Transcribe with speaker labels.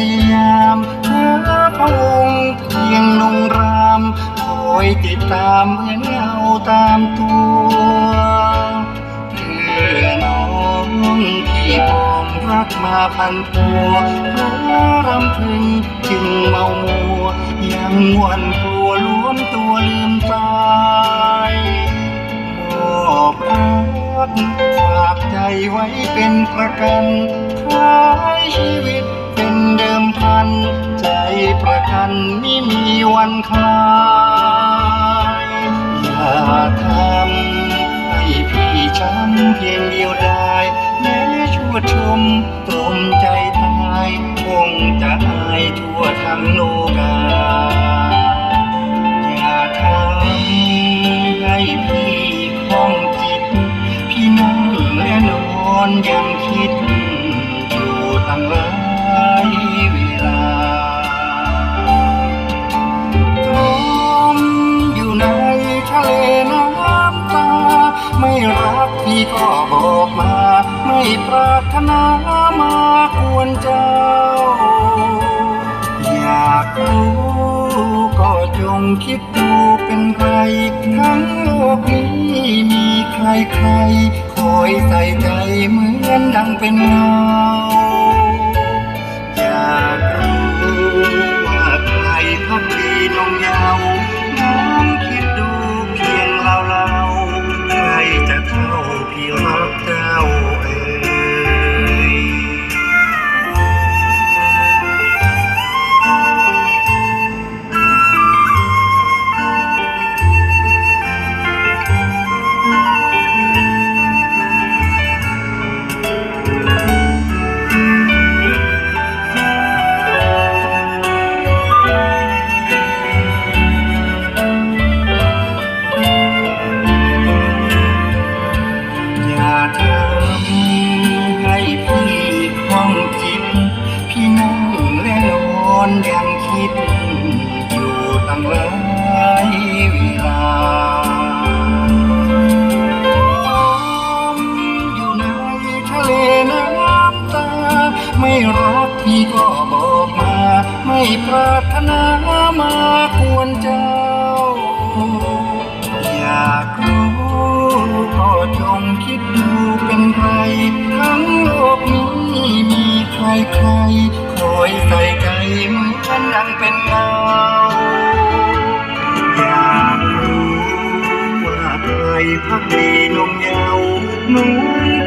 Speaker 1: พยายามหาพระองค์เพียงลงรามคอยติดตามเหมือนเงาตามตัวเพื่อน้องที่ปองรักมาพันพัวพราะรำพึงจึงเมามัว ยังหวนกลัวล้วนตัวลืมตายมอบรักฝากใจไว้เป็นประกันท้ายชีวิต เป็นเดิมพัน ใจประกันไม่มีวันคลายอย่าทำให้พี่ช้ำเพียงเดียวได้แม้ชั่วชมตรมใจตายคงจะอายทั่วทั้งโลกาอย่าทำให้พี่คล่องจิต พี่นั่งและนอนยังคิด ไม่รักพี่ก็บอกมา ไม่ปรารถนามากวนเจ้า อยากรู้ก็จงคิดดูเป็นใครทั้งโลกนี้มีใครใครคอย พี่รักเจ้าเอง อยู่ตั้งหลายเวลาจมอยู่ในทะเลน้ำตา ไม่รักพี่ก็บอกมา ไม่ปรารถนามากวนเจ้า อยากรู้ก็จงคิดดูเป็นใครทั้งโลกนี้มีใครใครคอยใส่ใจเหมือนดังเป็นเงาากรู้ว่าใ